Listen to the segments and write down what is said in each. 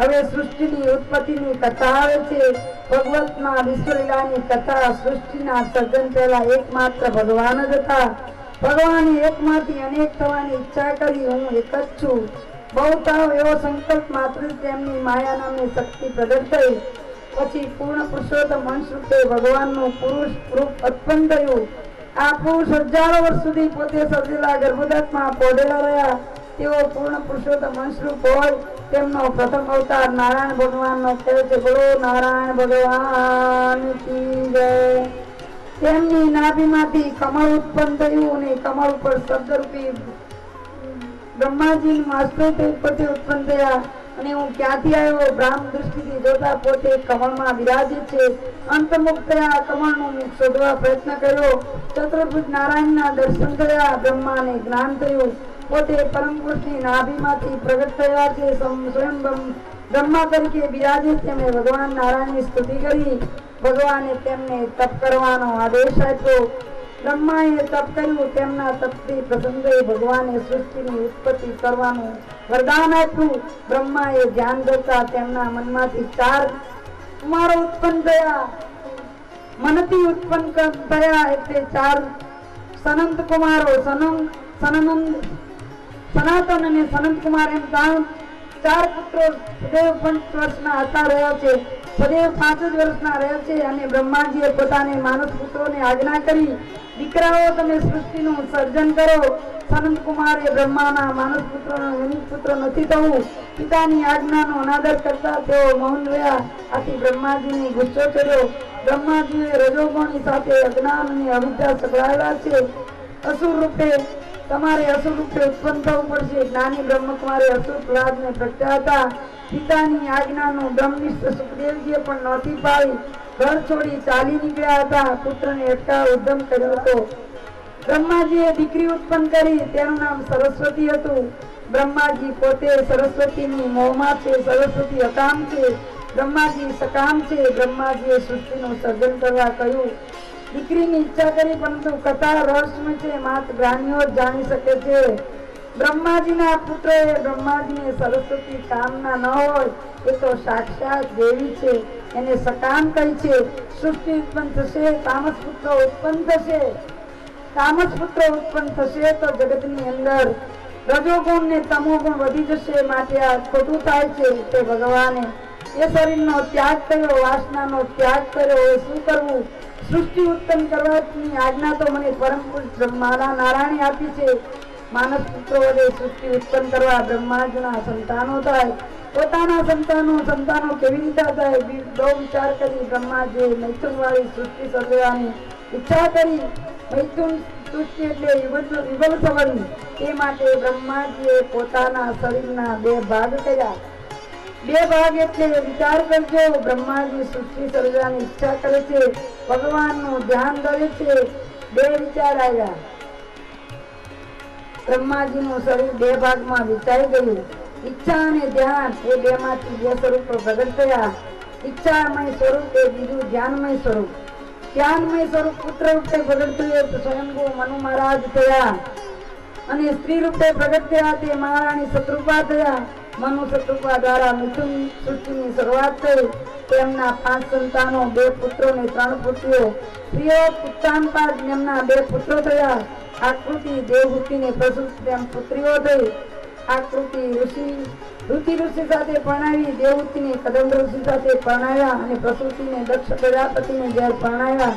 હવે સૃષ્ટિની ઉત્પત્તિની કથા આવે છે. ભગવતમાં વિશ્વલીલાની કથા સૃષ્ટિના સર્જન પહેલા એકમાત્ર ભગવાન જ હતા. ભગવાને એકમાંથી અનેક થવાની ઈચ્છા કરી, હું એક જ છું. બહુતાવ એવો સંકલ્પ માત્ર તેમની માયા નામની શક્તિ પ્રગટ થઈ. પછી પૂર્ણ પુરુષોત્તમ વંશ રૂપે ભગવાનનું પુરુષ રૂપ ઉત્પન્ન થયું. આ પુરુષ હજારો વર્ષ સુધી પોતે સર્જેલા ગર્ભદાતમાં પોઢેલા રહ્યા. તેઓ પૂર્ણ પુરુષોત્તમ અંશરૂપ હોય તેમનો પ્રથમ અવતાર નારાયણ ભગવાનનો કહે છે બોલો, નારાયણ ભગવાન તેમની નાભીમાંથી કમળ ઉત્પન્ન થયું અને કમળ ઉપર શબ્દરૂપી બ્રહ્માજી થઈ ઉત્પન્ન થયા અને હું ક્યાંથી આવ્યો? બ્રાહ્મ દૃષ્ટિથી જોતા પોતે કમળમાં વિરાજિત છે. અંતમુખ થયા, કમળનું મુખ શોધવા પ્રયત્ન કર્યો. ચતુર્ભુજ નારાયણના દર્શન થયા બ્રહ્માને જ્ઞાન થયું. પોતે પરમ પુરુષની નાભીમાંથી પ્રગટ થયા છે સ્વયં બ્રહ્મ- તરીકે બિરાજે તેમણે ભગવાન નારાયણની સ્તુતિ કરી, ભગવાને તેમને તપ કરવાનો આદેશ આપ્યો. બ્રહ્માએ તપ કર્યું, તેમના તપથી પ્રસંગે ભગવાને સૃષ્ટિની ઉત્પત્તિ કરવાનું વરદાન આપ્યું. બ્રહ્માએ ધ્યાન કરતા તેમના મનમાંથી ચાર કુમારો ઉત્પન્ન થયા. મનથી ઉત્પન્ન થયા એટલે ચાર સનંત કુમારો સનંદ સનનંદ સનાતન અને સનંત કુમાર એમ ત્રણ ચાર પુત્રો સદૈવ પાંચ વર્ષના હતા રહ્યા છે. સદૈવ પાંચ જ વર્ષના રહ્યા છે અને બ્રહ્માજીએ પોતાને માનસ પુત્રોને આજ્ઞા કરી, દીકરાઓ, તમે સૃષ્ટિનું સર્જન કરો. સનંત એ બ્રહ્માના માનસ પુત્રોનો યુનિક પુત્ર નથી થવું. પિતાની આજ્ઞાનો અનાદર કરતા તેઓ મૌન રહ્યા. આથી બ્રહ્માજીને ગુસ્સો ચડ્યો. બ્રહ્માજીએ રજોગુણની સાથે અજ્ઞાન અને અવિદ્યા સગડાયેલા છે. અસુર રૂપે તમારે અસુર રૂપે ઉત્પન્ન થવું પડશે. જ્ઞાની બ્રહ્મકુમારે અસુર પ્રહલાદને પ્રગટ્યા હતા. પિતાની આજ્ઞાનું બ્રહ્મનિષ્ઠ સુખદેવજીએ પણ નહોતી પાડી ઘર છોડી ચાલી નીકળ્યા હતા. પુત્રને અટકાવવા ઉદ્યમ કર્યો હતો. બ્રહ્માજીએ દીકરી ઉત્પન્ન કરી. તેનું નામ સરસ્વતી હતું. બ્રહ્માજી પોતે સરસ્વતીની મોહમાં છે. સરસ્વતી અકામ છે. બ્રહ્માજી સકામ છે. બ્રહ્માજીએ સૃષ્ટિનું સર્જન કરવા કહ્યું. દીકરીની ઈચ્છા કરી, પરંતુ કથા રહસ્યમય છે માત્ર જ્ઞાનીઓ જાણી શકે છે. બ્રહ્માજીના પુત્રએ બ્રહ્માજીને સરસ્વતી કામના ન હોય, એ તો સાક્ષાત દેવી છે. એને સકામ કહી છે. સૃષ્ટિ ઉત્પન્ન થશે તામસ પુત્ર ઉત્પન્ન થશે. તામસ પુત્ર ઉત્પન્ન થશે તો જગતની અંદર રજોગુણ ને તમોગુણ વધી જશે, માટે આ ખોટું થાય છે તે ભગવાને. એ શરીરનો ત્યાગ કર્યો, વાસનાનો ત્યાગ કર્યો એ શું કરવું? સૃષ્ટિ ઉત્પન્ન કરવાની આજ્ઞા તો મને પરમ પુરુષ બ્રહ્માના નારાયણે આપી છે. માનસ પુત્રો વડે સૃષ્ટિ ઉત્પન્ન કરવા બ્રહ્માજના સંતાનો થાય. પોતાના સંતાનો સંતાનો કેવી રીતે થાય? બહુ વિચાર કરી બ્રહ્માજીએ મૈથુનવાળી સૃષ્ટિ સર્જવાની ઈચ્છા કરી. મૈથુન સૃષ્ટિ એટલે વિવલ વિવલ એ માટે બ્રહ્માજીએ પોતાના શરીરના બે ભાગ કર્યા. બે ભાગ એટલે વિચાર કરજો. બ્રહ્માજી સૃષ્ટિ સર્જવાની ઈચ્છા કરે છે. ભગવાનનું ધ્યાન ધરે છે. બે વિચાર આવ્યા. બ્રહ્માજીનું શરીર બે ભાગમાં વિચારી ગયું. ઈચ્છા અને ધ્યાન એ બે માંથી બે સ્વરૂપ પ્રગટ થયા. ઈચ્છામય સ્વરૂપ એ બીજું ધ્યાનમય સ્વરૂપ. ધ્યાનમય સ્વરૂપ પુત્ર રૂપે પ્રગટ થયું સ્વયંભૂ મનુ મહારાજ થયા. અને સ્ત્રી રૂપે પ્રગટ થયા તે મહારાણી શત્રુપા થયા. મનુ શત્રુપા દ્વારા મિથુન ને ત્રણ પુત્રીઓ. સ્ત્રીઓ પુત્તાનપાદ એમના ઋષિ ઋતિ ઋષિ સાથે પરણાવી દેવહૂતિને કદમ ઋષિ સાથે પરણાવ્યા અને પ્રસૂતિને દક્ષ પ્રજાપતિને ઘેર પરણાવ્યા.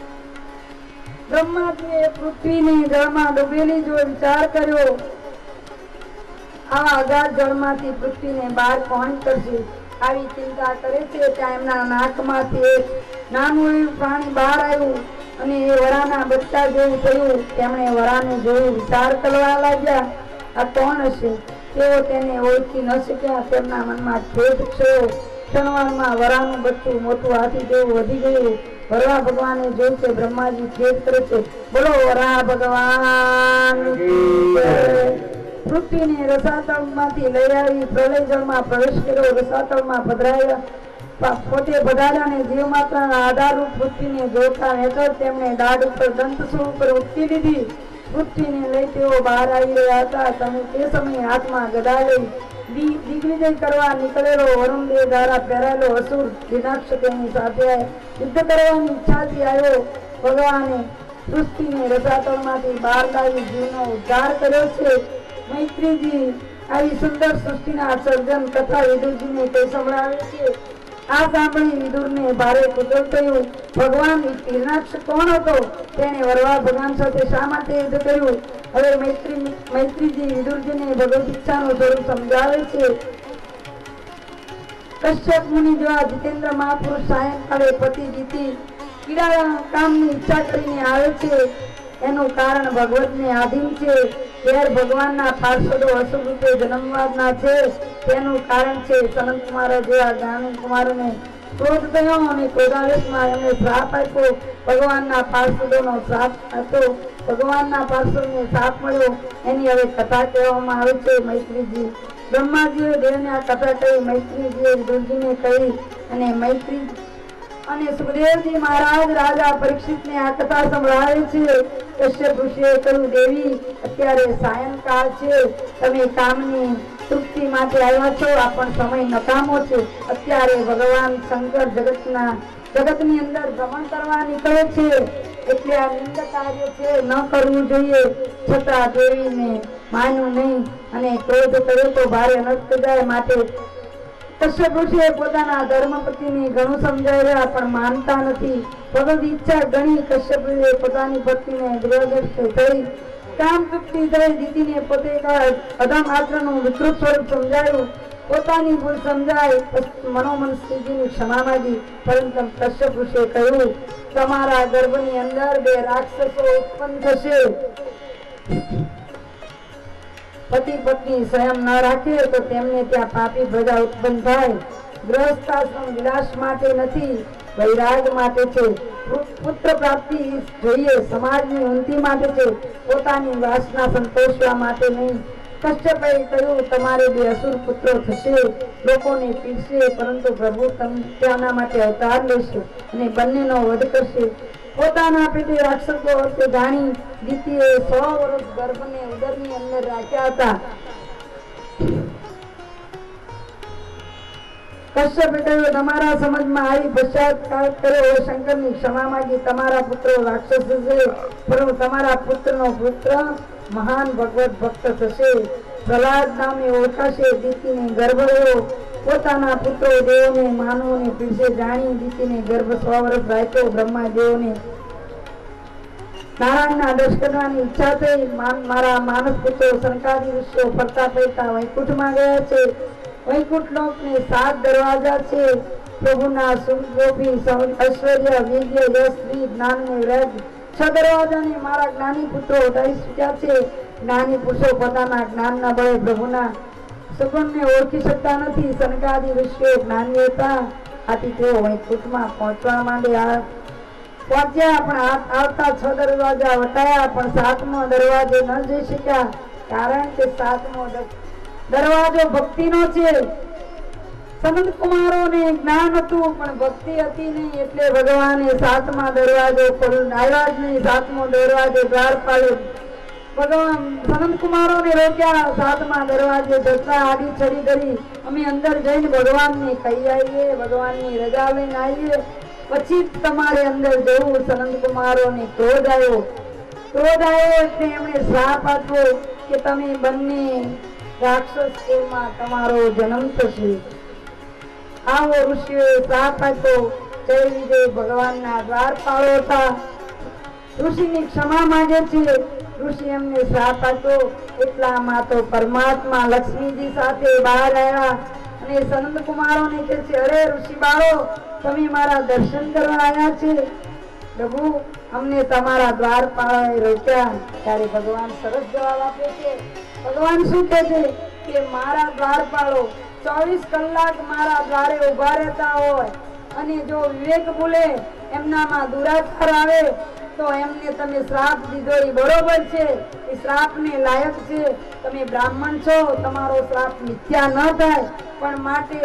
બ્રહ્માજીએ પૃથ્વીને જળમાં ડૂબેલી જો વિચાર કર્યો, આ અગાધ જળમાંથી પૃથ્વીને બહાર કોણ કરશે? આવી ચિંતા કરે છે ત્યાં એમના નાકમાંથી એક નાનું એવું પ્રાણી બહાર આવ્યું અને એ વરાના બચ્ચા જેવું થયું. તેમણે વરાને જોયું વિચાર કરવા લાગ્યા, આ કોણ હશે? તેઓ તેને ઓળખી ન શક્યા. તેમના મનમાં ખેદ થયો ક્ષણવારમાં વરાનું બચ્ચું મોટું હાથી જેવું વધી ગયું. વરવા ભગવાને જોયું છે બ્રહ્માજી ક્ષેત્ર છે. બોલો વરા ભગવાન. કી. પૃથ્વીને રસાતળમાંથી લઈ આવી પ્રલય જળમાં પ્રવેશ કર્યો રસાતળમાં પધરાયા. પોતે પધાર્યા ને જીવ માત્રના આધારરૂપ પૃથ્વીને જોતા હેઠળ તેમણે દાઢ ઉપર દંત સ્વરૂપ ઉઠી લીધી પૃથ્વીને લઈ તેઓ બહાર આવી રહ્યા હતા. તમે તે સમયે હાથમાં ગદા લઈ દિગ્વિજય કરવા નીકળેલો વરુણદેવ દ્વારા પહેરાયેલો અસુર દિનાક્ષ તેની સાથે યુદ્ધ કરવાની ઈચ્છાથી આવ્યો ભગવાને. સૃષ્ટિને રસાતળમાંથી બહાર લાવી જીવનો ઉદ્ધાર કર્યો છે. મૈત્રીજી, આવી સુંદર સૃષ્ટિના સર્જન કથા વિદુરજીને તે સંભળાવે છે. આ સાંભળી વિદુરને ભારે કુતૂહલ થયું. ભગવાન હિરણાક્ષ કોણ હતો? તેણે વરવા ભગવાન સાથે શા માટે યુદ્ધ કર્યું? હવે મૈત્રી મૈત્રીજી વિદુરજીને ભગવદ ઈચ્છાનું સ્વરૂપ સમજાવે છે. કશ્યપ મુનિ જેવા જીતેન્દ્ર મહાપુરુષ સાયંકાળે પતિ જીતી કીડા કામની ઈચ્છા કરીને આવે છે. એનું કારણ ભગવતને આધીન છે. ઘેર ભગવાનના પાર્ષદો અશુભ રૂપે જન્મવાદના છે. તેનું કારણ છે સનંત કુમાર જેવા જ્ઞાની કુમારોને ક્રોધ થયો અને ક્રોધાવેશમાં એમને શ્રાપ આપ્યો. ભગવાનના પાર્ષદોનો શ્રાપ હતો ભગવાનના પાર્ષદને શ્રાપ મળ્યો. એની હવે કથા કહેવામાં આવે છે મૈત્રીજી. બ્રહ્માજીએ દેવને આ કથા કહી મૈત્રીજીએ દુર્જીને કહી અને મૈત્રી અને સુખદેવજી મહારાજ રાજા પરીક્ષિતને આ કથા સંભળાવે છે. કશ્યપ ઋષિએ કહ્યું દેવી, અત્યારે સાયંકાળ છે. તમે કામની તૃપ્તિ માટે આવ્યા છો, આ પણ સમય નકામો છે. અત્યારે ભગવાન શંકર જગતના, જગતની અંદર ભ્રમણ કરવા નીકળે છે. એટલે આ નિંદ કાર્ય છે, ન કરવું જોઈએ. છતાં દેવીને માન્યું નહીં અને ક્રોધ કર્યો તો ભારે અનર્થ જાય. માટે કશ્યપ ઋષિએ પોતાના ધર્મપતિને ઘણું સમજાવી રહ્યા, પણ માનતા નથી. ભગવદ ઈચ્છા ગણી કશ્યપ ઋષિએ પોતાની પત્નીને ગૃહગ્રસ્ત થઈ કામ તૃપ્તિ થઈ, દીદીને પોતે અધમ આચરણનું વિકૃત સ્વરૂપ સમજાયું. પોતાની ભૂલ સમજાય મનોમન શ્રીજીની ક્ષમા માંગી. પરંતુ કશ્યપ ઋષિએ કહ્યું, તમારા ગર્ભની અંદર બે રાક્ષસો ઉત્પન્ન થશે. પતિ પત્ની સંયમ ન રાખે તો તેમને ત્યાં પાપી પ્રજા ઉત્પન્ન થાય. ગ્રહસ્થાશ્રમ વિલાસ માટે નથી, વૈરાગ માટે છે. પુત્ર પ્રાપ્તિ જોઈએ, સમાજની ઉન્નતિ માટે છે. પોતાની વાસના સંતોષવા માટે નહીં. કશ્યપે કહ્યું, તમારે બે અસુર પુત્રો થશે, લોકોને પીરશે, પરંતુ પ્રભુ તમ, ત્યાંના માટે અવતાર લેશે અને બંનેનો વધ કરશે. પોતાના પેટે રાક્ષસો તે જાણી દીતીએ સો વર્ષ ગર્ભને ઉદરની અંદર રાખ્યા હતા. તમારા સમજમાં આવી પશ્ચાતાપ તમારા પુત્રો રાક્ષસ પુત્ર મહાન ભગવત ભક્ત થશે. પ્રહલાદ નામે ઓળખાશે દીતીને ગર્ભ રહ્યો પોતાના પુત્રો દેવને, માનવને પીરસે જાણી દીતીને ગર્ભ સો વર્ષ રાખ્યો બ્રહ્મા દેવોને નારાયણના દર્શ કરવાની ઈચ્છા થઈ. મારા માનસ પુત્રો સંકાદી ઋષિઓ ફરતા ફરતા વૈકુંઠમાં ગયા છે. વૈકુંઠ લોકને સાત દરવાજા છે. પ્રભુના સુખ ઐશ્વર્ય, વિજય યશ શ્રી જ્ઞાન ને વ્રજ. છ દરવાજાને મારા જ્ઞાની પુત્રો ઉડાવી ચૂક્યા છે. જ્ઞાની પુરુષો પોતાના જ્ઞાનના બળે પ્રભુના સુગુણને ઓળખી શકતા નથી. સનકાદી ઋષિઓ જ્ઞાની હતા આથી તેઓ વૈકુંઠમાં પહોંચવા માંડે. આ પહોંચ્યા પણ આવતા છ દરવાજા વટાયા, પણ સાતમો દરવાજો ન જઈ શક્યા. કારણ કે સાતમો દરવાજો ભક્તિનો છે. સંત કુમારોને જ્ઞાન હતું, પણ ભક્તિ હતી નહીં એટલે ભગવાને સાતમા દરવાજો આવ્યા જ નહીં. સાતમો દરવાજો દ્વાર પાડ્યો. ભગવાન સંત કુમારોને રોક્યા, સાતમા દરવાજે જતા આડી છડી કરી અમે અંદર જઈને ભગવાનને કહી આવીએ, ભગવાનની રજા લઈને આવીએ. પછી તમારે અંદર જવું, સંત કુમારોને ક્રોધ આવ્યો. ક્રોધ આવ્યો એટલે એમણે શ્રાપ આપ્યો કે તમે બંને રાક્ષસ કુળમાં તમારો જન્મ થશે. આવો ઋષિઓએ શ્રાપ આપ્યો, જય વિજય ભગવાનના દ્વાર પાળો હતા. ઋષિની ક્ષમા માંગે છે. ઋષિ એમને શ્રાપ આપ્યો. એટલામાં તો પરમાત્મા લક્ષ્મીજી સાથે બહાર આવ્યા અને સંત કુમારોને કહે છે, અરે ઋષિ બાળો, તમે મારા દર્શન કરવા આવ્યા છે? પ્રભુ, અમને તમારા દ્વારપાળાએ રોક્યા. ત્યારે ભગવાન સરસ જવાબ આપે છે. ભગવાન શું કહે છે? કે મારા દ્વાર પાળો ચોવીસ કલાક મારા દ્વારે ઊભા રહેતા હોય અને જો વિવેક બોલે, એમનામાં દુરાચાર આવે તો એમને તમે શ્રાપ દીધો એ બરોબર છે. એ શ્રાપને લાયક છે. તમે બ્રાહ્મણ છો, તમારો શ્રાપ મિથ્યા ન થાય. પણ માટે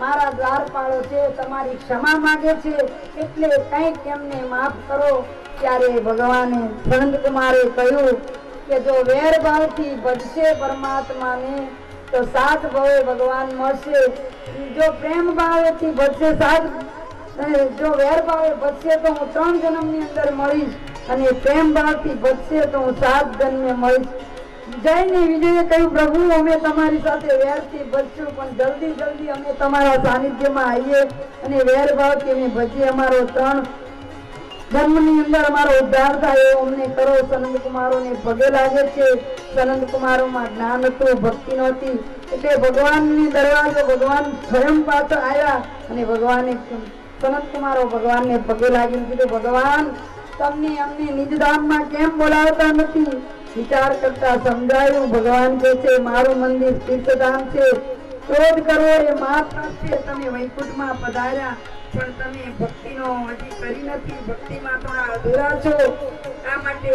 મારા દ્વારપાળો છે, તમારી ક્ષમા માગે છે. એટલે કંઈક એમને માફ કરો. ત્યારે ભગવાને સંત કુમારે કહ્યું કે જો વેર ભાવથી ભજશે પરમાત્માને, તો સાત ભવે ભગવાન મળશે. જો પ્રેમ ભાવેથી ભજશે સાત અને જો વેર ભાવે ભજશે તો હું ત્રણ જન્મની અંદર મળીશ અને પ્રેમ ભાવથી ભજશે તો હું સાત જન્મે મળીશ. જઈને વિજયે કહ્યું, પ્રભુ, અમે તમારી સાથે વેરથી ભજશું પણ જલ્દી જલ્દી અમે તમારા સાનિધ્યમાં આવીએ અને વેર ભાવથી અમે ભજીએ. અમારો ત્રણ જન્મની અંદર અમારો ઉદ્ધાર થાય એવો અમને કરો. સનંદ કુમારોને પગે લાગે છે. સનંદ કુમારોમાં જ્ઞાન હતું, ભક્તિ નહોતી. એટલે ભગવાનની દરવાજો ભગવાન સ્વયં પાછળ આવ્યા અને ભગવાને સનંદ કુમારો ભગવાનને પગે લાગીને કીધું, ભગવાન, તમને અમને નિજધામમાં કેમ બોલાવતા નથી? વિચાર કરતા સમજાયું, ભગવાન કહે છે, મારું મંદિર તીર્થધામ છે. ક્રોધ કરવો એ માત્ર છે. તમે વૈકુંઠમાં પધાર્યા, પણ તમે ભક્તિનો હજી કરી નથી. ભક્તિમાં થોડા અધૂરા છો. આ માટે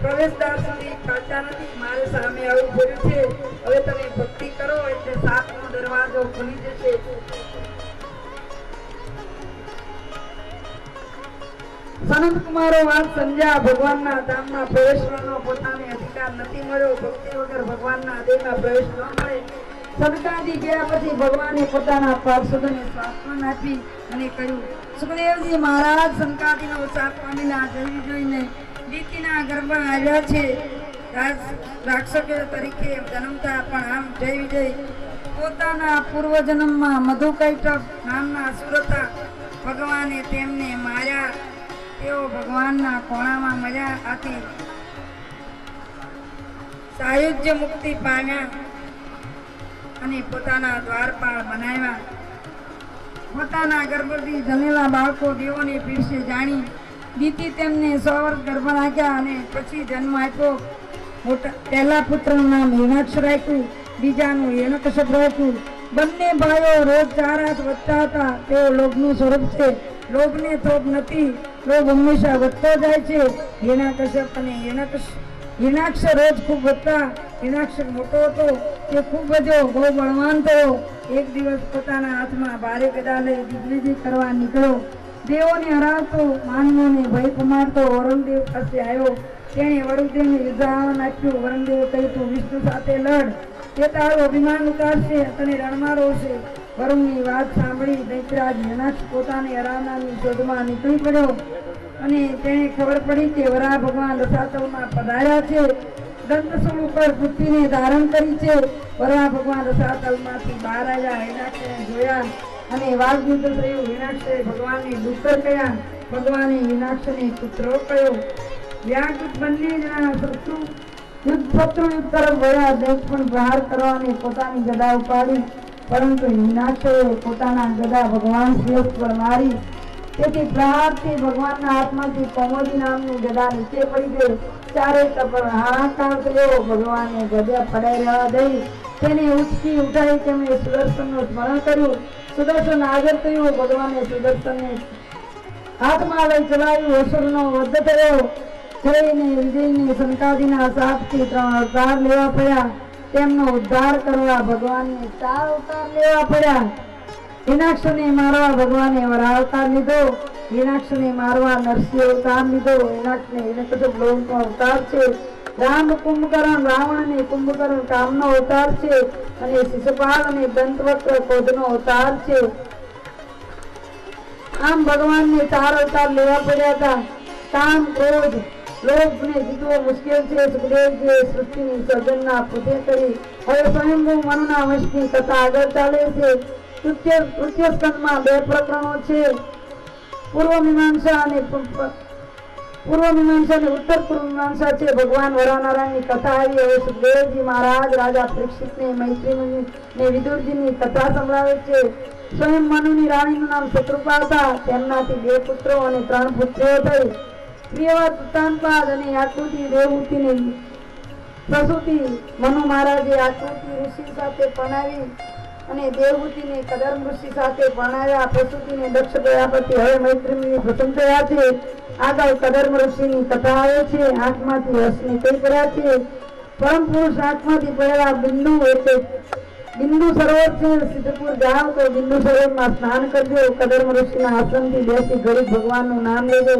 પ્રવેશદ્વાર સુધી પહોંચ્યા નથી? મારે સામે આવું પડ્યું છે. હવે તમે ભક્તિ કરો, એટલે સાતનો દરવાજો ખુલી જશે. સનત કુમારો વાત સમજ્યા ભગવાનના ધામમાં પ્રવેશવાનો પોતાને અધિકાર નથી મળ્યો. ભક્તિ વગર ભગવાનના દેહમાં પ્રવેશ ન મળે. સદકાજી ગયા પછી ભગવાને પોતાના પાર્ષદોને સાંત્વન આપી અને કહ્યું, સુખદેવજી મહારાજ સંકાદીનો પામીના જઈ જોઈને દીકરીના ગર્ભમાં આવ્યા છે. રાજ- રાક્ષસો તરીકે જન્મતા પણ આમ જય વિજય. પોતાના પૂર્વજન્મમાં મધુકૈટક નામના અસુર ભગવાને તેમને માર્યા. તેઓ ભગવાનના કોણામાં મજા આથી સાયુજ્ય મુક્તિ પામ્યા અને પોતાના દ્વારપાળ બનાવ્યા. પોતાના ગર્ભથી જમેલા બાળકો દેવોની પીરસે જાણી દીતી તેમને સો વર્ષ ગર્ભ રાખ્યા અને પછી જન્મ આપ્યો. મોટા, પહેલા પુત્રનું નામ હિરણાક્ષ રાખ્યું, બીજાનું હિરણકશ્યપ રાખ્યું. બંને ભાઈઓ રોજ ચાર હાથ વધતા હતા. તેઓ લોગનું સ્વરૂપ છે. લોભને થોભ નથી. લોભ હંમેશા વધતો જાય છે. હિરણાકશ્યપ અને હિરણાક્ષ રોજ ખૂબ વધતા. હિરણાક્ષ મોટો હતો. એ ખૂબ જ બહુ બળવાન થયો. એક દિવસ પોતાના હાથમાં ભારે ગદા લઈ દિગ્વિજય કરવા નીકળ્યો. દેવોને હરાવતો, માનવોને ભય કમાડતો વરુણદેવ પાસે આવ્યો. તેણે વરુણદેવને યુદ્ધ આહવાન આપ્યું વરુણદેવે કહ્યું, તું વિષ્ણુ સાથે લડ. તે તારું અભિમાન ઉતારશે તને રણમાં રોશે. વરુણની વાત સાંભળી દૈત્યરાજ હિરણાક્ષ પોતાને હરાવનારની શોધમાં નીકળી પડ્યો અને તેને ખબર પડી કે વરા ભગવાન રસાતલમાં પધાર્યા છે. દંતસુળ ઉપર પૃથ્વીને ધારણ કરી છે. વરા ભગવાન રસાતલમાંથી બહાર આવ્યા હિનાક્ષને જોયા અને વાઘયુદ્ધ થયું. હિરણાક્ષે ભગવાનને ડુક્કર કયા ભગવાને હિનાક્ષને કૂતરો કયો વ્યાકૃત બંને જણા શત્રુ યુદ્ધ શત્રુ યુદ્ધ તરફ વળ્યા દેશ પણ પ્રહાર કરવા પોતાની ગદા ઉપાડી. પરંતુ હિરણાક્ષએ પોતાના ગદા ભગવાન શ્રેષ્ઠ પર મારી, તેથી પ્રહારથી ભગવાનના હાથમાંથી કોમોદી નામની ગદા નીચે પડી ગઈ ચારે તપર હાહાકાર થયો ભગવાને ગદા પડાઈ રહેવા દઈ. તેને ઉચકી ઉઠાઈ તેમણે સુદર્શનનું સ્મરણ કર્યું. સુદર્શન આગળ થયું, ભગવાને સુદર્શનને હાથમાં લઈ ચલાવ્યું. અસુરનો વધ થયો. જઈને વિજયની શંકાજીના સાપથી ત્રણ હજાર લેવા પડ્યા. તેમનો ઉદ્ધાર કરવા ભગવાનને ચાર અવતાર લેવા પડ્યા. હિનાક્ષને મારવા ભગવાને વરા અવતાર લીધો. હિનાક્ષને મારવા નરસિંહ અવતાર લીધો. હિનાક્ષને હિરણ્યકશ્યપ લોહનો અવતાર છે. રામ કુંભકરણ રાવણ અને કામ કામનો અવતાર છે અને શિશુપાલ અને દંતવક્ર ક્રોધનો અવતાર છે. આમ ભગવાનને ચાર અવતાર લેવા પડ્યા હતા. કામ, ક્રોધ લોભને જીતવો મુશ્કેલ છે સુખદેવજીએ સૃષ્ટિની સર્જનના પોતે કરી. હવે સ્વયંભૂ મનુના વંશની કથા આગળ ચાલે છે. તૃતીય સ્કંદમાં બે પ્રકરણો છે. પૂર્વ મીમાંસા અને પૂર્વ મીમાંસા અને ઉત્તર પૂર્વ મીમાંસા છે. ભગવાન વરાનારાયણની કથા આવી. હવે સુખદેવજી મહારાજ, રાજા પરીક્ષિતને મૈત્રી મુનિ ને વિદુરજીની કથા સંભળાવે છે. સ્વયં મનુની રાણીનું નામ શત્રુપા હતા. તેમનાથી બે પુત્રો અને ત્રણ પુત્રીઓ થઈ. પ્રિયવત ઉત્તાનપાદ અને આકૃતિ દેવહૂતિની પ્રસૂતિ મનુ મહારાજે આકૃતિ ઋષિ સાથે પનાવી અને દેવહૂતિને કદર્મ ઋષિ સાથે પરણાવ્યા. પ્રસૂતિને દક્ષ પછી હવે મૈત્રીની થયા છે આગળ કદર્મ ઋષિની કથા આવે છે. આંખમાંથી હસની કઈ કર્યા છે? પરમ પુરુષ આંખમાંથી પડેલા બિંદુ એટલે બિંદુ સરોવર છે. સિદ્ધપુર જાઓ તો બિંદુ સરોવરમાં સ્નાન કરજો. કદર્મ ઋષિના આશ્રમથી બેસી ઘડી ભગવાનનું નામ લેજો.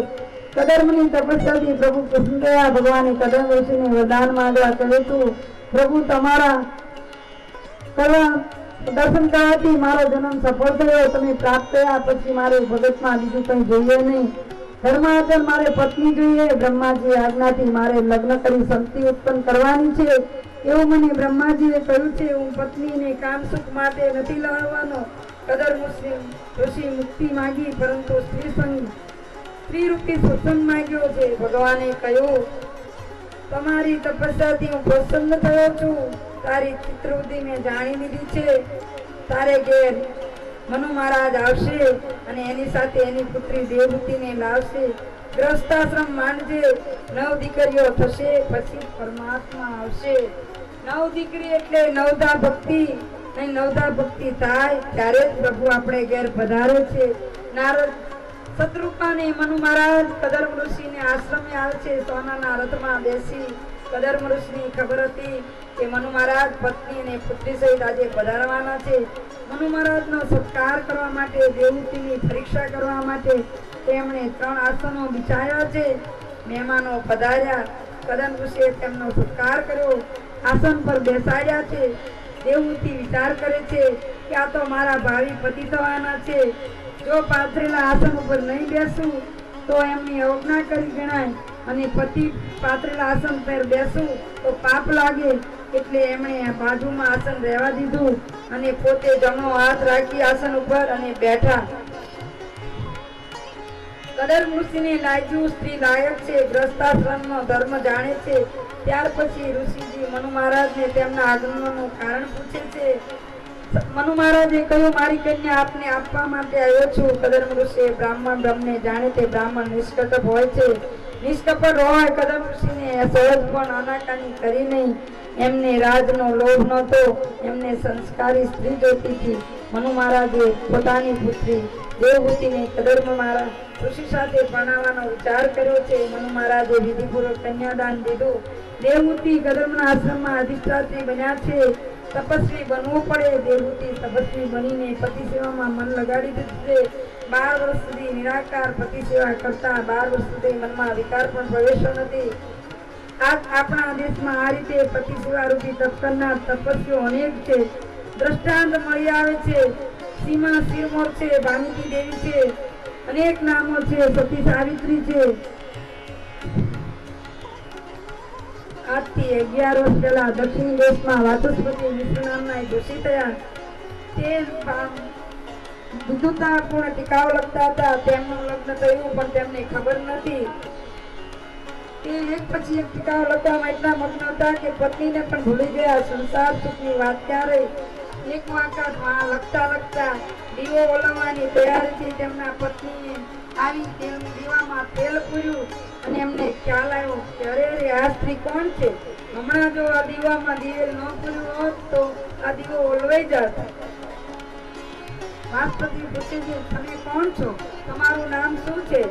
કદર્મની તપસ્યાથી પ્રભુ થયા ભગવાને કદમ ઋષિને વરદાન માંગવા કહ્યું હતું પ્રભુ, તમારા કરવા દર્શન કરવાથી મારો જન્મ સફળ થયો. તમે પ્રાપ્ત થયા પછી મારે ભગતમાં બીજું કંઈ જોઈએ નહીં. ધર્માચર મારે પત્ની જોઈએ. બ્રહ્માજી આજ્ઞાથી મારે લગ્ન કરી શક્તિ ઉત્પન્ન કરવાની છે. એવું મને બ્રહ્માજીએ કહ્યું છે. હું પત્નીને કામ સુખ માટે નથી લાવવાનો કદર મુસ્લિમ ઋષિ મુક્તિ માગી, પરંતુ સ્ત્રી સંગ સ્ત્રી રૂપી સત્સંગ માગ્યો છે. ભગવાને કહ્યું, તમારી તપસ્યાથી હું પ્રસન્ન થયો છું. તારી ચિત્રવૃત્તિ મેં જાણી લીધી છે. તારે ઘેર મનુ મહારાજ આવશે અને એની સાથે એની પુત્રી દેવહૂતિને લાવશે. ગ્રસ્તાશ્રમ માંડજે. નવ દીકરીઓ થશે, પછી પરમાત્મા આવશે. નવ દીકરી એટલે નવધા ભક્તિ. નવધા ભક્તિ થાય ત્યારે જ પ્રભુ આપણે ઘેર પધારે છે. નારદ શત્રુપાને મનુ મહારાજ કદર્મ ઋષિને આશ્રમે આવે છે, સોનાના રથમાં બેસી કદર્મ ઋષિની ખબર હતી કે મનુ મહારાજ પત્ની અને પુત્રી સહિત આજે પધારવાના છે. મનુ મહારાજનો સત્કાર કરવા માટે દેવહૂતિની પરીક્ષા કરવા માટે તેમણે ત્રણ આસનો બિછાયા છે. મહેમાનો પધાર્યા કદમ ઋષિએ તેમનો સત્કાર કર્યો, આસન પર બેસાડ્યા છે. દેવહૂતિ વિચાર કરે છે કે આ તો મારા ભાવિ પતિ થવાના છે. જો પાથરેલા આસન ઉપર નહીં બેસું, તો એમની અવજ્ઞા કરી ગણાય. અને પતિ પાથરેલા આસન પર બેસું, તો પાપ લાગે. એટલે એમણે બાજુમાં આસન રહેવા દીધું અને પોતે જમણો હાથ રાખી આસન ઉપર અને બેઠા. કદર ઋષિને લાગ્યું, સ્ત્રી લાયક છે ગ્રસ્તાશ્રમનો ધર્મ જાણે છે. ત્યાર પછી ઋષિજી મનુ મહારાજને તેમના આગમનનું કારણ પૂછે છે મનુ મહારાજે કહ્યું, મારી કન્યા આપને આપવા માટે આવ્યો છું. કદર્મ ઋષિએ બ્રાહ્મણ બ્રહ્મને જાણે તે બ્રાહ્મણ નિષ્કપટ હોય છે. નિષ્કપટ હોય કદમ ઋષિને સહજ પણ અનાકાની કરી નહીં. એમને રાજનો લોભ નહોતો. એમને સંસ્કારી સ્ત્રી જોતી હતી. મનુ મહારાજે પોતાની પુત્રી દેવભૂતિને કદર્મ મહારાજ ઋષિ સાથે પરણાવવાનો વિચાર કર્યો છે. મનુ મહારાજે વિધિપૂર્વક કન્યાદાન દીધું. દેવહૂતિ કદર્મના આશ્રમમાં અધિષ્ઠાત્રી બન્યા છે. તપસ્વી બનવું પડે, દેવહૂતિ તપસ્વી બનીને પતિ સેવામાં મન લગાડી દીધું બાર વર્ષ સુધી નિરાકાર પતિ સેવા કરતા બાર વર્ષ સુધી મનમાં વિકાર પણ પ્રવેશ્યો નથી. આ આપણા દેશમાં આ રીતે પતિ સેવા રૂપી તપ કરનાર તપસ્વીઓ અનેક છે. દ્રષ્ટાંત મળી આવે છે. સીમા શિરમોર છે, ભાનુકી દેવી છે. અનેક નામો છે, સતી સાવિત્રી છે. આજથી અગિયાર વર્ષ પહેલા દક્ષિણ દેશમાં વાતુસ્પતિ વિષ્ણુ નામના એક થયા. તે વિદ્યુતાપૂર્ણ ટીકાઓ લખતા હતા. તેમનું લગ્ન થયું, પણ તેમને ખબર નથી તે એક પછી એક ટીકાઓ લખવામાં એટલા મગ્ન હતા કે પત્નીને પણ ભૂલી ગયા. સંસાર સુખની વાત ક્યારે એક વખતમાં લખતા લખતા દીવો ઓલવવાની તૈયારીથી તેમના પત્નીએ આવી તેલ દીવામાં તેલ પૂર્યું. અને એમને ખ્યાલ આવ્યો અરે અરે આ સ્ત્રી કોણ છે? હમણાં જો આ દીવામાં દિવેલ ન પૂર્યું હોત તો આ દીવો ઓલવાઈ જાત. માસ્પતિ પૂછે છે તમે કોણ છો? તમારું નામ શું છે?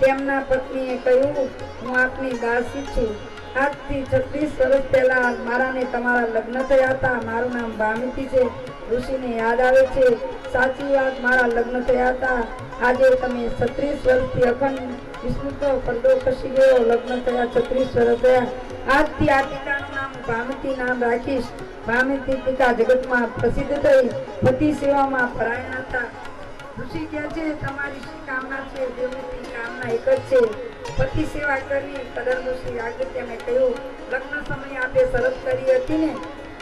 તેમના પત્નીએ કહ્યું, હું આપની દાસી છું. આજથી છત્રીસ વર્ષ પહેલા મારા ને તમારા લગ્ન થયા હતા. મારું નામ ભામિતી છે. ઋષિને યાદ આવે છે. સાચી વાત, મારા લગ્ન થયા હતા. આજે તમે છત્રીસ વર્ષથી અખંડ વિષ્ણુ તો પડદો ખસી ગયો, લગ્ન થયા છત્રીસ વર્ષ થયા. આજથી આ પિતાનું નામ ભામતી નામ રાખીશ. ભામતી પિતા જગતમાં પ્રસિદ્ધ થઈ, પતિ સેવામાં પરાયણ હતા. ઋષિ કહે છે, તમારી શી કામના છે? દેવની કામના એક જ છે. પતિ સેવા કરવી કદર ઋષિ આગળ મેં કહ્યું, લગ્ન સમયે આપે શરત કરી હતી ને?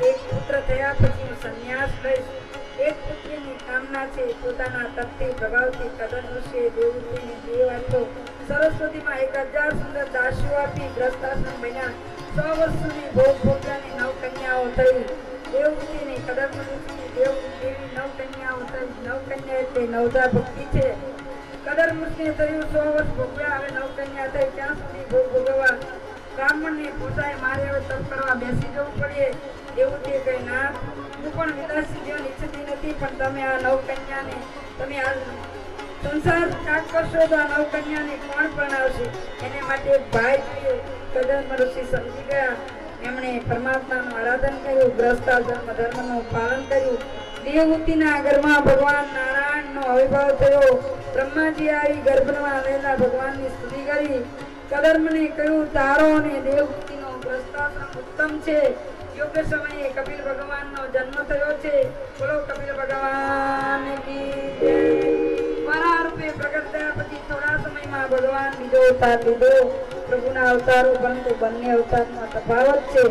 એક પુત્ર થયા પછી હું સંન્યાસ લઈશ. એક પુત્રીની કામના છે, પોતાના તકતી પ્રભાવથી કદર ઋષિએ દેવૃત્તિની દેવ આપ્યો સરસ્વતીમાં એક હજાર સુંદર દાસીઓ આપી ગ્રસ્તાશ્રમ બન્યા. સો વર્ષ સુધી ભોગ ભોગ્યાની નવ કન્યાઓ થઈ. દેવૃત્તિની કદર ઋષિની દેવ દેવી નવ કન્યાઓ થઈ. નવ કન્યા એટલે નવધા ભક્તિ છે. કદર મૃત્યુ થયું સો વર્ષ ભોગવ્યા, હવે નવ કન્યા થઈ. ત્યાં સુધી ભોગ ભોગવવા બ્રાહ્મણને પોતાએ મારે હવે તપ કરવા બેસી જવું પડે. એવું તે કંઈ ના હું પણ વિલાસી જીવન ઈચ્છતી નથી, પણ તમે આ નવ કન્યાને તમે આ સંસાર ત્યાગ કરશો તો આ નવ કન્યાને કોણ પરણાવશે? એને માટે ભાઈ કદમ ઋષિ સમજી ગયા. એમણે પરમાત્માનું આરાધન કર્યું, ગ્રસ્તા ધર્મ ધર્મનું પાલન કર્યું. દેવહૂતિના ગર્ભમાં ભગવાન નારાયણનો આવિર્ભાવ થયો. બ્રહ્માજી આવી ગર્ભમાં આવેલા ભગવાનની સ્તુતિ કરી. કદર્મને કહ્યું, તારો અને દેવહૂતિનો ગ્રસ્તાશ્રમ ઉત્તમ છે. યોગ્ય સમયે કપિલ ભગવાનનો જન્મ થયો છે. બોલો કપિલ ભગવાન મારા રૂપે પ્રગટ થયા પછી થોડા સમયમાં ભગવાન બીજો અવતાર લીધો. પ્રભુના અવતારો પરંતુ બંને અવતારમાં તફાવત છે.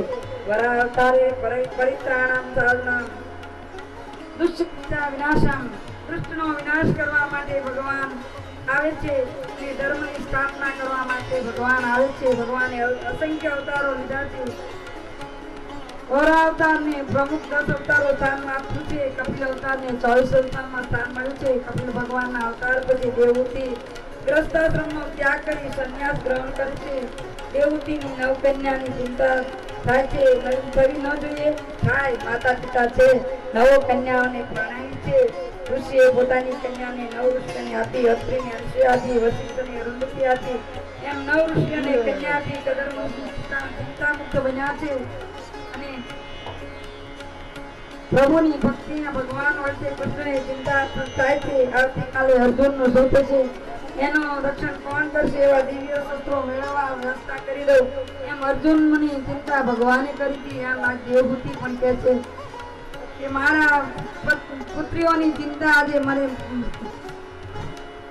વરા અવતારે પરિત્રાણામ સાધનામ. દુષ્ટતા વિનાશામ. દુષ્ટનો વિનાશ કરવા માટે ભગવાન આવે છે. અને ધર્મની સ્થાપના કરવા માટે ભગવાન આવે છે. ભગવાને અસંખ્ય અવતારો લીધા છે. ગૌરા અવતારને પ્રમુખ દસ અવતારો સ્થાનમાં આપ્યું છે કપિલ અવતારને ચોવીસ અવતારમાં સ્થાન મળ્યું છે. કપિલ ભગવાનના અવતાર પછી દેવહૂતિ ગ્રસ્તાશ્રમનો ત્યાગ કરી સંન્યાસ ગ્રહણ કરે છે. દેવહૂતિની નવ કન્યાની ચિંતા થાય છે. થવી ન જોઈએ. થાય. માતા પિતા છે. નવો કન્યાઓને પ્રણાવી છે. ઋષિએ પોતાની કન્યાને નવ ઋષિને આપી, અત્રિને અંશે આપી અરુંધતી આપી. એમ નવ ઋષિઓને કન્યા આપી કદરનું ચિંતામુક્ત બન્યા છે. પ્રભુની ભક્તિના ભગવાન વચ્ચે કૃષ્ણને ચિંતા થાય છે. આવતીકાલે અર્જુનનો સોંપે છે. એનું રક્ષણ કોણ કરશે એવા દિવ્ય શસ્ત્રો મેળવવા વ્યવસ્થા કરી દઉં. એમ અર્જુનની ચિંતા ભગવાને કરી હતી. એમ આ દેવભૂતિ પણ કહે છે કે મારા પુત્રીઓની ચિંતા આજે મને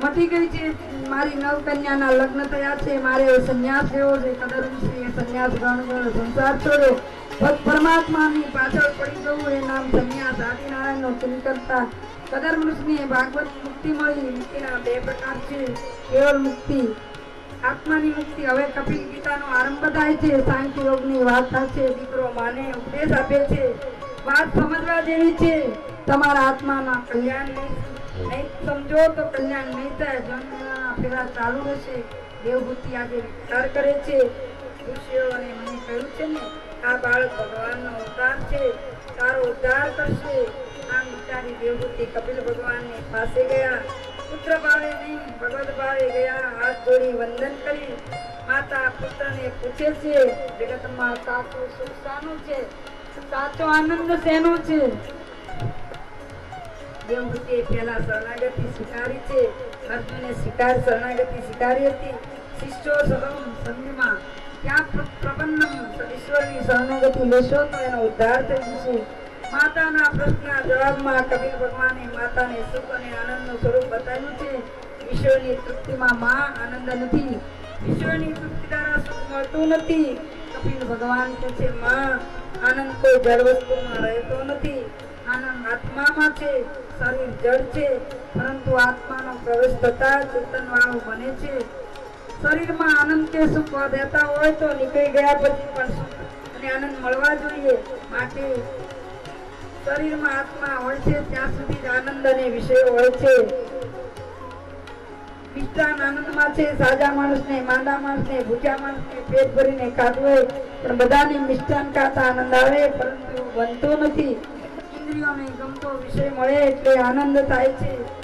મટી ગઈ છે. મારી નવ કન્યાના લગ્ન થયા છે. મારે સંન્યાસ લેવો છે. કદર છે સંન્યાસ ગ્રહણ કર્યો સંસાર છોડ્યો ભક્ત પરમાત્માની પાછળ પડી જવું એ નામ સંન્યાસ આદિનારાયણનો ચિંતનતા કદર મનુષ્યને ભાગવત મુક્તિ મળી, મુક્તિના બે પ્રકાર છે. કેવળ મુક્તિ, આત્માની મુક્તિ. હવે કપિલ ગીતાનો આરંભ થાય છે. સાંખ્ય યોગની થાય છે દીકરો માને ઉપદેશ આપે છે. વાત સમજવા જેવી છે. તમારા આત્માના કલ્યાણ નહીં. સમજો તો કલ્યાણ નહીં થાય. જન્મના ફેરા ચાલુ રહેશે. દેવભૂતિ આજે વિચાર કરે છે. ઋષિઓ અને મને કહ્યું છે ને આ બાળક ભગવાનનો અવતાર છે તારો ઉદ્ધાર કરશે. આમ વિચારી દેવભૂતિ કપિલ ભગવાનની પાસે ગયા. પુત્ર ભાવે નહીં ભગવત ભાવે ગયા. હાથ જોડી વંદન કરી. માતા પુત્રને પૂછે છે, જગતમાં સાચું સુખ શાનું છે? સાચો આનંદ શેનો છે? દેવભૂતિએ પહેલા શરણાગતિ સ્વીકારી છે. અર્જુને સ્વીકાર શરણાગતિ સ્વીકારી હતી. શિષ્યો સદમ સંધિમાં ત્યાં પ્રબંધન ઈશ્વરની શરણાગતિ લેશો એનો ઉદ્ધાર થઈ જશે. માતાના પ્રશ્નના જવાબમાં કબીર ભગવાને માતાને સુખ અને આનંદનું સ્વરૂપ બતાવ્યું છે. ઈશ્વરની તૃપ્તિમાં માં આનંદ નથી. ઈશ્વરની તૃપ્તિ સુખ મળતું નથી. કપિલ ભગવાન કે છે, માં, આનંદ કોઈ જળ રહેતો નથી. આનંદ આત્મામાં છે, શરીર જળ છે, પરંતુ આત્માનો પ્રવેશ થતા ચેતન વાળું બને છે. શરીરમાં આનંદ કે સુખ રહેતા હોય તો નીકળી ગયા પછી પણ સુખ અને આનંદ મળવા જોઈએ. માટે શરીરમાં આત્મા હોય છે, ત્યાં સુધી જ આનંદ અને વિષય હોય છે. મિષ્ટાન આનંદમાં છે, સાજા માણસને, માંદા માણસને, ભૂખ્યા માણસને પેટ ભરીને ખાધું હોય, પણ બધાને મિષ્ટાન ખાતા આનંદ આવે, પરંતુ બનતો નથી. ઇન્દ્રિયોને ગમતો વિષય મળે એટલે આનંદ થાય છે.